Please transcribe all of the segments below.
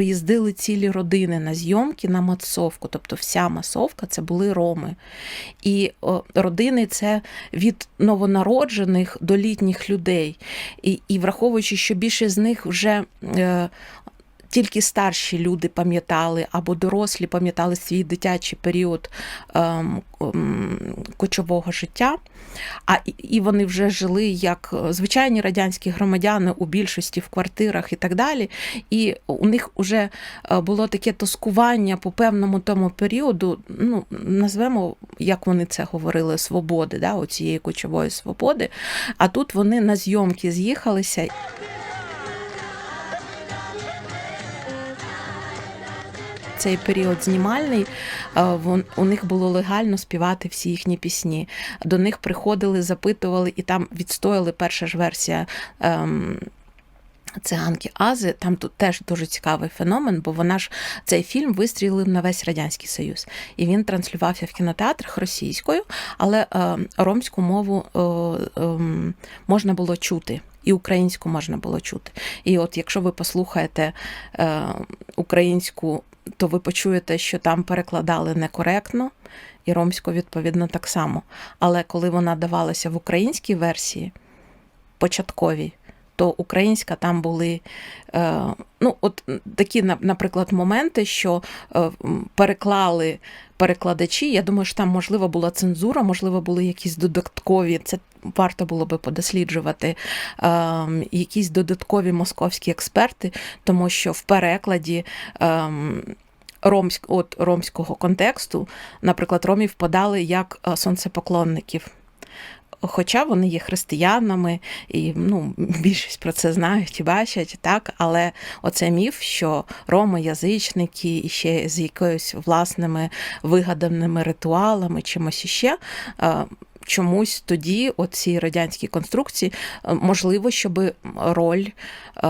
приїздили цілі родини на зйомки на масовку. Тобто вся масовка це були роми. І о, родини це від новонароджених до літніх людей. І, і враховуючи, що більше з них вже. Е, тільки старші люди пам'ятали або дорослі пам'ятали свій дитячий період ем, кочового життя, а і- і вони вже жили як е, звичайні радянські громадяни у більшості в квартирах і так далі. І у них вже е, було таке тоскування по певному тому періоду, ну назвемо, як вони це говорили, свободи, да, оцієї кочової свободи. А тут вони на зйомки з'їхалися. Цей період знімальний е, у них було легально співати всі їхні пісні. До них приходили, запитували, і там відстояли перша ж версія. ем, Циганки Ази, там тут теж дуже цікавий феномен, бо вона ж цей фільм вистрілив на весь радянський союз, і він транслювався в кінотеатрах російською, але е, ромську мову е, ем, можна було чути. І українську можна було чути. І от якщо ви послухаєте е, українську, то ви почуєте, що там перекладали некоректно, і ромську, відповідно, так само. Але коли вона давалася в українській версії, початковій, то українська там були е, ну, от такі, наприклад, моменти, що е, переклали перекладачі. Я думаю, що там можливо була цензура, можливо, були якісь додаткові. Це варто було би подосліджувати е, якісь додаткові московські експерти, тому що в перекладі. Е, Ромськ, от ромського контексту, наприклад, ромів подали як е, сонцепоклонників. Хоча вони є християнами, і ну, більшість про це знають і бачать, так, але оце міф, що роми язичники і ще з якоюсь власними вигаданими ритуалами, чимось іще. е, Чомусь тоді оці радянські конструкції е, можливо, щоб роль е,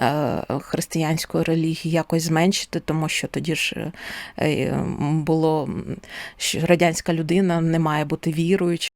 е, християнської релігії якось зменшити, тому що тоді ж е, було що радянська людина не має бути віруючою.